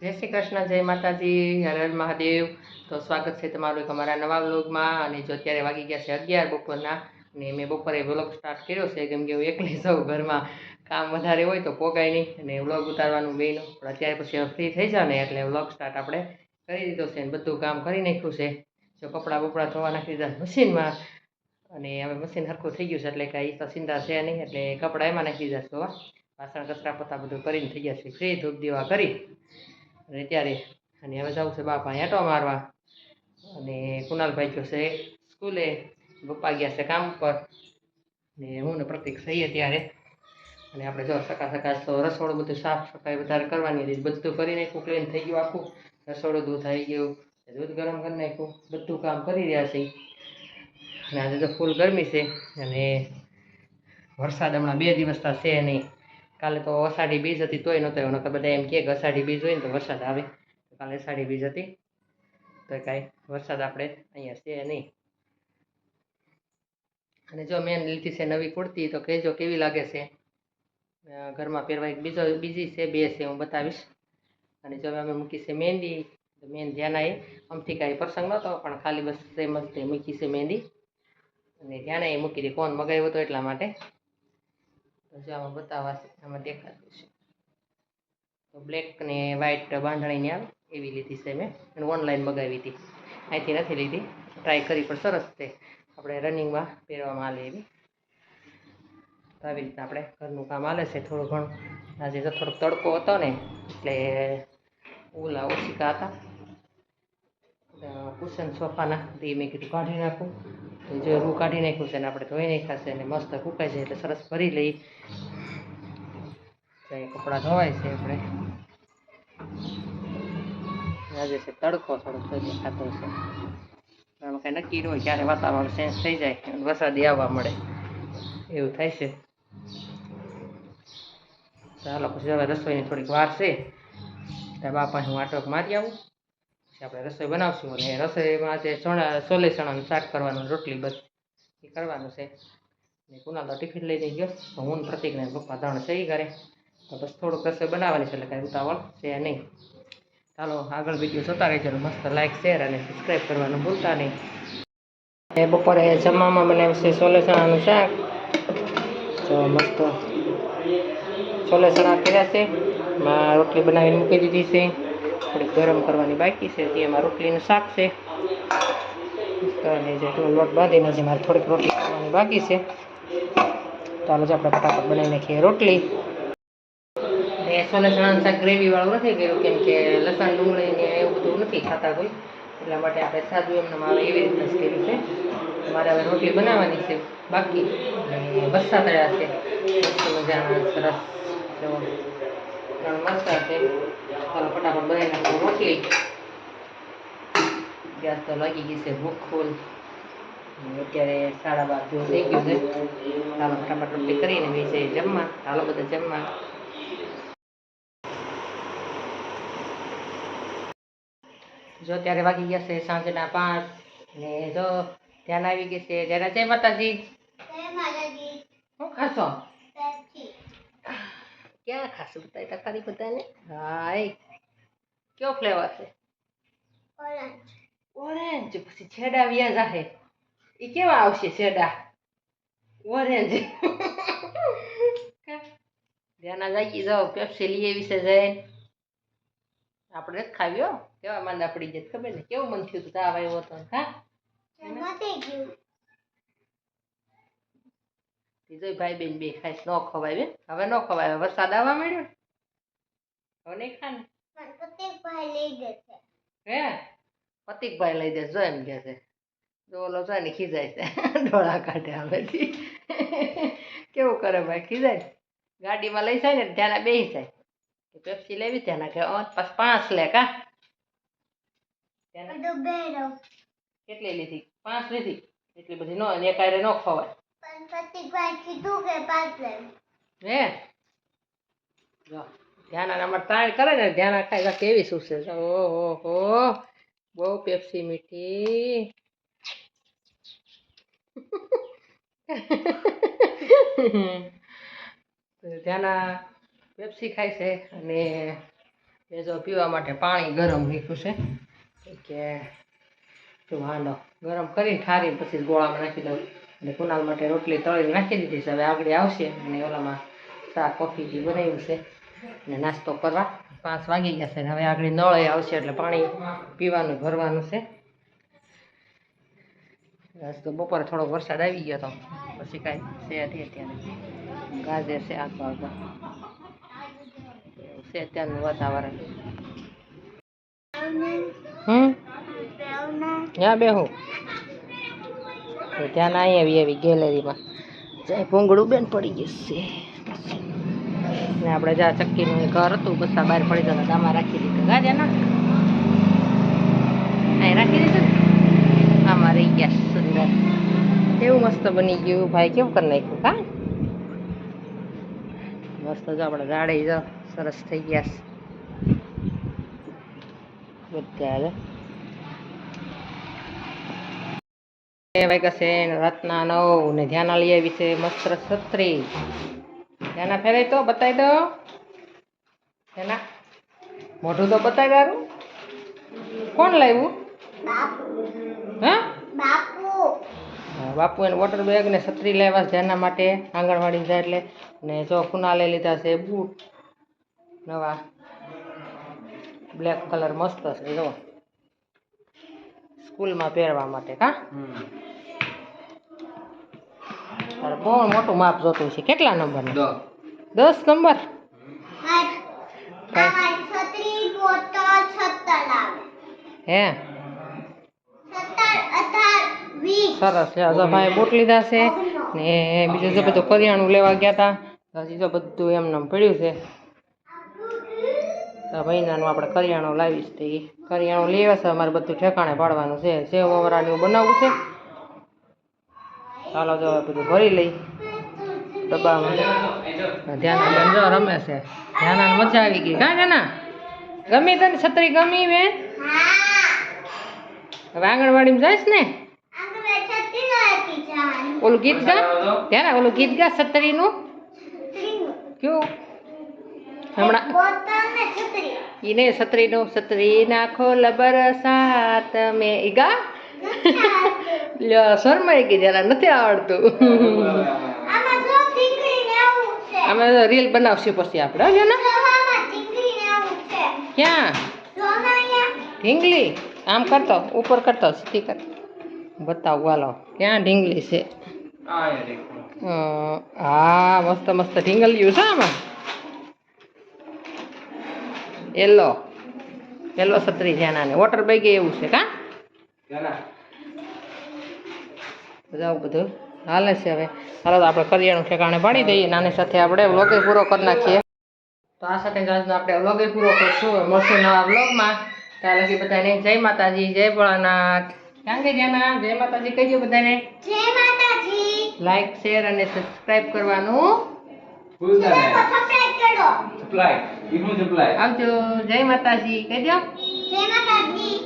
જય શ્રી કૃષ્ણ, જય માતાજી, હર હર મહાદેવ. તો સ્વાગત છે તમારું એક અમારા નવા વ્લોગમાં. અને જો અત્યારે વાગી ગયા છે અગિયાર બપોરના અને મેં બપોરે વ્લોગ સ્ટાર્ટ કર્યો છે, કેમ કે હું એકલી સૌ ઘરમાં કામ વધારે હોય તો પોગાય નહીં. અને વ્લોગ ઉતારવાનું બેનું પણ અત્યારે પછી ફ્રી થઈ જાય ને એટલે વ્લોગ સ્ટાર્ટ આપણે કરી દીધો છે અને બધું કામ કરી નાખ્યું છે. જો કપડાં બપડાં ધોવા નાખી દીધા મશીનમાં. અને હવે મશીન હરખું થઈ ગયું છે એટલે કાંઈ તો છે નહીં. એટલે કપડાં એમાં નાખી દીધા ધોવા વાસણ, કચરા પતા બધું કરીને થઈ ગયા છે. ફ્રી ધૂપ દીવા કરી. અને ત્યારે અને હવે જવું છે બાપા આંટો મારવા. અને કુનાલભાઈ ગયો છે સ્કૂલે, પપ્પા ગયા છે કામ પર ને હું ને પ્રતિક થઈએ ત્યારે અને આપણે જો સકા સકા તો રસોડું બધું સાફ સફાઈ વધારે કરવાની હતી. બધું કરી નાખ્યું ક્લીન થઈ ગયું આખું. રસોડું દૂધ આવી ગયું. દૂધ ગરમ કરી નાખ્યું. બધું કામ કરી રહ્યા છે અને આજે તો ફૂલ ગરમી છે. અને વરસાદ હમણાં બે દિવસ છે નહીં. કાલે તો અષાઢી બીજ હતી તોય નહોતો આવ્યો નકર બધા એમ કે અષાઢી બીજ હોય ને તો વરસાદ આવે. તો કાલે અષાઢી બીજ હતી. તો કાંઈ વરસાદ આપણે અહીંયા છે નહીં. અને જો મેં લીધી છે નવી કુર્તી તો કહેજો કેવી લાગે છે? ઘરમાં પહેરવા એક બીજો બીજી છે, બે છે, હું બતાવીશ. અને જો અમે મૂકી છે મહેંદી, તો મેન ધ્યાન આવી આમથી કાંઈ પ્રસંગ નહોતો, પણ ખાલી બસ સેમ જ મૂકી છે મહેંદી. અને ધ્યાન એ મૂકી હતી કોણ મગાવ્યો હતો એટલા માટે. જો આમાં બતાવવા છે આમાં દેખાતું છે. તો બ્લેક ને વ્હાઈટ બાંધણીની આવે એવી લીધી છે મેં, અને ઓનલાઈન મગાવી હતી. અહીંથી નથી લીધી ટ્રાય કરી પણ સરસ છે. આપણે રનિંગમાં પહેરવામાં આવે એવી. તો આવી રીતના આપણે ઘરનું કામ હાલે છે થોડું ઘણું. આજે તો થોડોક તડકો હતો ને, એટલે ઓલા ઓછીકા હતા. કુશન સોફાના તે મેં કીધું કાઢી નાખું. તો રૂ કાઢી નાખ્યું છે ને આપણે ધોઈ નાખ્યા છે અને મસ્ત ફૂંકાય છે એટલે સરસ ભરી લઈ. કપડાં ધોવાય છે આપણે. આજે છે તડકો, થોડોક તો દેખાતો છે. આમાં કાંઈ નક્કી ન હોય ક્યારે વાતાવરણ ચેન્જ થઈ જાય વરસાદી આવવા મળે. એવું થાય છે. ચાલો, પછી હવે રસોઈની થોડીક વાર છે. ત્યાં બાપા હું આટોક મારી આવું. આપણે રસોઈ બનાવશું. અને રસોઈમાં જે ચણા સોલે ચણાનું શાક કરવાનું, રોટલી બસ, એ કરવાનું છે. ને કુનાલ તો ટિફિન લઈને ગયો. હું પ્રતિકને પપ્પા ત્રણ છે એ ઘરે. તો બસ થોડુંક રસોઈ બનાવવાની છે, એટલે કાંઈ ઉતાવળ છે નહીં. ચાલો, આગળ વીડિયો જોતા રહેજો મસ્ત લાઈક શેર અને સબસ્ક્રાઈબ કરવાનું ભૂલતા નહીં. એ બપોરે જમવામાં બનાવ્યું છે સોલે ચણાનું શાક. તો મસ્ત છોલે ચણા કર્યા છે. રોટલી બનાવીને મૂકી દીધી છે. થોડીક ગરમ કરવાની બાકી છે. તે એમાં રોટલીનું શાક છે. અને જે લોટ બાંધીને જે મારે થોડીક રોટલી કરવાની બાકી છે. ચાલો જ આપણે ફટાફટ બનાવી નાખીએ રોટલી. છોલે ચણાનું શાક ગ્રેવીવાળું નથી કર્યું, કેમ કે લસણ, ડુંગળી ને એવું બધું નથી ખાતા કોઈ. એટલા માટે આપણે સાદું એમને મારે એવી રીતના જ કર્યું છે. મારે હવે રોટલી બનાવવાની છે બાકી. અને બસ્સા તળ્યા છે. મજાના, સરસ ત્રણ મરચાં છે. ચાલો ફટાફટ નાખું રોટલી ગેસ તો લાગી ગઈ છે ભૂખ ફૂલ. અત્યારે સાડા બાર જેવું થઈ ગયું છે. ચાલો ફટાફટ રોટલી કરીને બેસે જમવા. ચાલો બધા જમવા. જો ત્યારે વાગી ગયા છે સાંજના પાંચ. ને જો ધ્યાન આવી ગઈ છે. જરા જય માતાજી. શું ખાશો? ક્યાં ખાશો? બતાવી તો ખરી બધાને? હાય કયો ફ્લેવર છે? ઓરેન્જ પછી છેડા વ્યા જાહે. એ કેવા આવશે છેડા? ઓરેન્જ ધ્યાન જાગી જાઓ પેપ્સી લઈ આવી છે જઈને આપણે જ ખાવ્યો કેવા માંદા પડી જાય ખબર ને કેવું મન થયું હતું તાવ આવ્યો હતો? હા? બીજો ભાઈ બેન બે ખાઈશ. ન ખવાય બેન. હવે ન ખવાય. હવે વરસાદ આવવા માંડ્યો હવે નહીં ખાને લઈ ને હે? પતિકભાઈ લઈ દે જો એમ કે છે. જો ઓલો છે ને ખીજાય છે. ડોળા કાઢે હવેથી. કેવું કરે ભાઈ? ખીજાય ગાડીમાં લઈ જાય ને ત્યાંના બેસી જાય. કે પેપ્સી લેવી? ત્યાંના કે પાંચ પાંચ લે કા કેટલી લીધી? પાંચ લીધી. એટલી બધી ન એકાયરે ન ખવાય. કેવી શું છે ઓહો બહુ પેપ્સી મીઠી. ધ્યાના પેપ્સી ખાય છે અને એ જો પીવા માટે પાણી ગરમ મૂક્યું છે. કે વાંધો ગરમ કરી ઠારી પછી ગોળામાં નાખી દઉં. અને કુનાલ માટે રોટલી તળી નાખી દીધી છે. હવે આગળ આવશે અને ઓલામાં ચા કોફી જે બનાવ્યું છે. અને નાસ્તો કરવા પાંચ વાગી ગયા છે હવે આગળ નળે આવશે એટલે પાણી પીવાનું ભરવાનું છે. તો બપોરે થોડોક વરસાદ આવી ગયો તો પછી કાંઈ છે હતી અત્યારે ગાજે છે આગળ. આગળ છે અત્યારનું વાતાવરણ. હમ? ત્યાં બેહું. તો ત્યાં અહીં આવી આવી ગેલેરીમાં. જાય ભૂંગળું બેન પડી જશે ને આપણે જ્યાં ચક્કીનું ઘર હતું, બસ બહાર પડી જતા આમાં રાખી દીધું. ગાજે ના. અહીં રાખી દીધું આમાં રહી ગયા સુંદર. કેવું મસ્ત બની ગયું. ભાઈ કેવું કરી નાખ્યું, કા? મસ્ત જો આપણે ગાડી જો સરસ થઈ ગયા બધા જો એ વાગ્યા છે રાતના નવ ને ધ્યાના લઈ આવી છે મસ્ત છત્રી ધ્યાના ફેરાય તો બતાવી દો. ધ્યાના. મોઢું તો બતાવી દારું કોણ લાવ્યું? હા? બાપુ. એને વોટર બેગ ને છત્રી લેવા છે ધ્યાના માટે. આંગણવાડી જાય એટલે. ને જો કુનાલે લીધા છે બૂટ. નવા. બ્લેક કલર મસ્ત છે જો. સ્કૂલમાં પહેરવા માટે કા? બહુ મોટું માપ જોતું છે? કેટલા નંબર દસ. નંબર? હે? સરસ. છે જો ભાઈ બૂટ લીધા છે. ને બીજું જો બધું કરિયાણું લેવા ગયા હતા હજી જો બધું એમને પડ્યું છે. તો મહિનાનું આપણે કરિયાણું લાવીશ તો એ કરિયાણું લેવા છે અમારે બધું ઠેકાણે પાડવાનું છે. સેવ મમરાનું બનાવવું છે ચાલો જો બધું ભરી લઈ ડબ્બામાં. ધ્યાન જો રમે છે. ધ્યાના મજા આવી ગઈ. કાં ધ્યાના ગમી તને છત્રી ગમી બેન હવે આંગણવાડીમાં જઈશ ને? ઓલું ગીત ગા? ધ્યાના ઓલું ગીત ગા છત્રીનું? કયું હમણાં એને છત્રીનું છત્રી નાખો લબર સાત મે ઈગા? લ્યો શરમાઈ ગઈ જરા નથી આવડતું. અમે રીલ બનાવશું પછી આપણે હો ને ક્યાં? ઢીંગલી? આમ કરતો ઉપર કરતો સીધી કર. બતાવું હાલો ક્યાં ઢીંગલી છે? હા મસ્ત મસ્ત ઢીંગલિયું છે આમાં. યલો યલો છત્રી છે આને વોટર બેગે એવું છે કા? બધા બધું. હાલે છે હવે. ચાલો તો આપણે કરિયાણું ઠેકાણે પાડી દઈએ નાની સાથે આપણે વ્લોગે પૂરો કરી નાખીએ. તો આ સાથે આજનો આપણે વ્લોગે પૂરો કરશું. મળશું નવા વ્લોગમાં ત્યાં લગી બધાને જય માતાજી જય ભોળાનાથ. ક્યાં જય માતાજી કહીજો બધાને. લાઈક શેર અને સબસ્ક્રાઇબ કરવાનું આવજો જય માતાજી કહી દો જય માતાજી